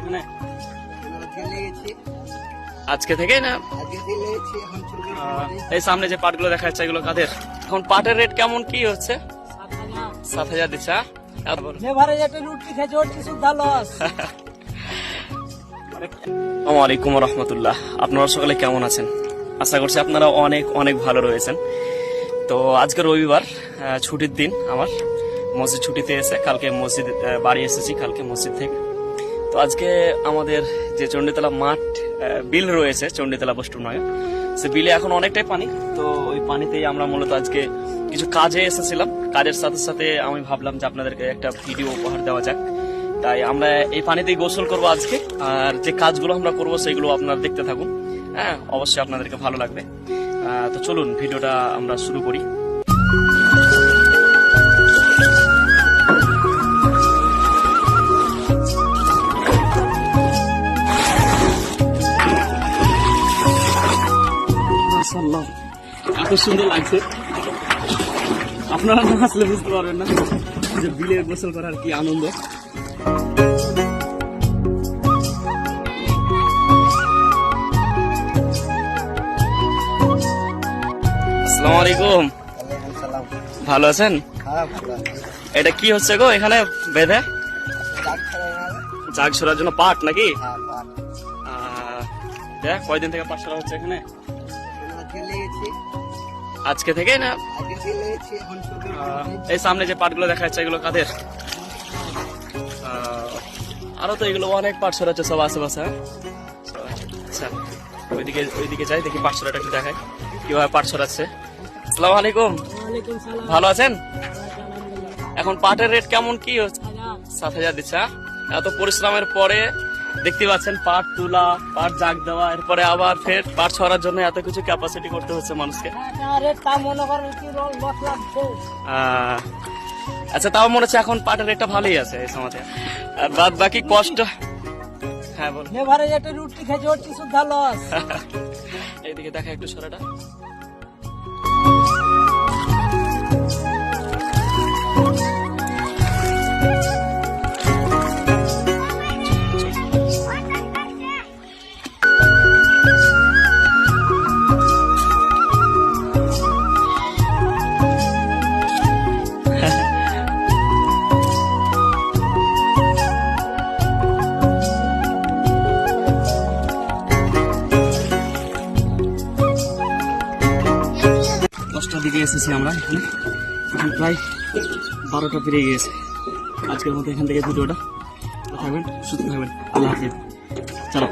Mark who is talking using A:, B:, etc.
A: এখানে?
B: আজকে
A: থেকে না? এই সামনে যে পাটগুলো দেখা যাচ্ছে এগুলো কাদের? এখন পাটের রেট কেমন কি হচ্ছে? সাত হাজার দিচ্ছে আলাইকুম রহমতুল্লাহ আপনারা সকালে কেমন আছেন? আশা করছি আপনারা অনেক অনেক ভালো রয়েছেন। তো আজকে রবিবার ছুটির দিন আমার। মসজিদ ছুটিতে এসে কালকে মসজিদ বাড়ি এসেছি কালকে মসজিদ থেকে। তো আজকে আমাদের যে চণ্ডীতলা মাঠ বিল রয়েছে চণ্ডীতলা নয়। সে বিলে এখন অনেকটাই পানি, তো ওই পানিতেই আমরা মূলত আজকে কিছু কাজে এসেছিলাম। কাজের সাথে সাথে আমি ভাবলাম যে আপনাদেরকে একটা ভিডিও উপহার দেওয়া যাক। তাই আমরা এই পানিতেই গোসল করব আজকে, আর যে কাজগুলো আমরা করব সেগুলো আপনারা দেখতে থাকুন। হ্যাঁ অবশ্যই আপনাদেরকে ভালো লাগবে। তো চলুন, ভিডিওটা আমরা শুরু করি। মাশাআল্লাহ, এত সুন্দর লাগছে। আপনারা না আসলে বুঝতে পারবেন না যে বিলে গোসল করার কি আনন্দ। আসসালামু আলাইকুম। ভালো আছেন? এটা কি হচ্ছে গো এখানে বেঁধে? জাগ সরার জন্য পাট নাকি?
B: হ্যাঁ
A: দেখ কয়দিন থেকে পাট সরা হচ্ছে এখানে?
B: আজকে
A: থেকে না? এই সামনে যে পাটগুলো দেখা যাচ্ছে এগুলো কাদের? আরও তো এগুলো অনেক পাট সরাচ্ছে সব আশেপাশে হ্যাঁ? আচ্ছা ওইদিকে ওইদিকে যাই দেখি পাট সরাটা একটু দেখাই কীভাবে পাট সরাচ্ছে। আসসালামু আলাইকুম। ভালো আছেন? এখন পাটের রেট কেমন কি? হচ্ছে সাত হাজার দিচ্ছে হ্যাঁ? এত পরিশ্রমের পরে দেখতে পাচ্ছেন পাট তোলা পাট জাগ দেওয়া এরপরে আবার ফের পাট ছড়ার জন্য এত কিছু ক্যাপাসিটি করতে হচ্ছে মানুষকে।
B: মনে
A: আচ্ছা তাও মনে হচ্ছে এখন পাটের রেটটা ভালোই আছে এই সময়তে। আর বাদ বাকি কষ্ট। হ্যাঁ বল
B: লেবারে একটা রুটি ওর সুদ্ধা লস
A: এইদিকে দেখা একটু সরাটা। দিকে এসেছি আমরা এখানে। এখন প্রায় বারোটা পেরিয়ে গিয়েছে। আজকের মতো এখান থেকে ভিডিওটা। থাকবেন, সুস্থ থাকবেন। আল্লাহ হাফিজ। চলো।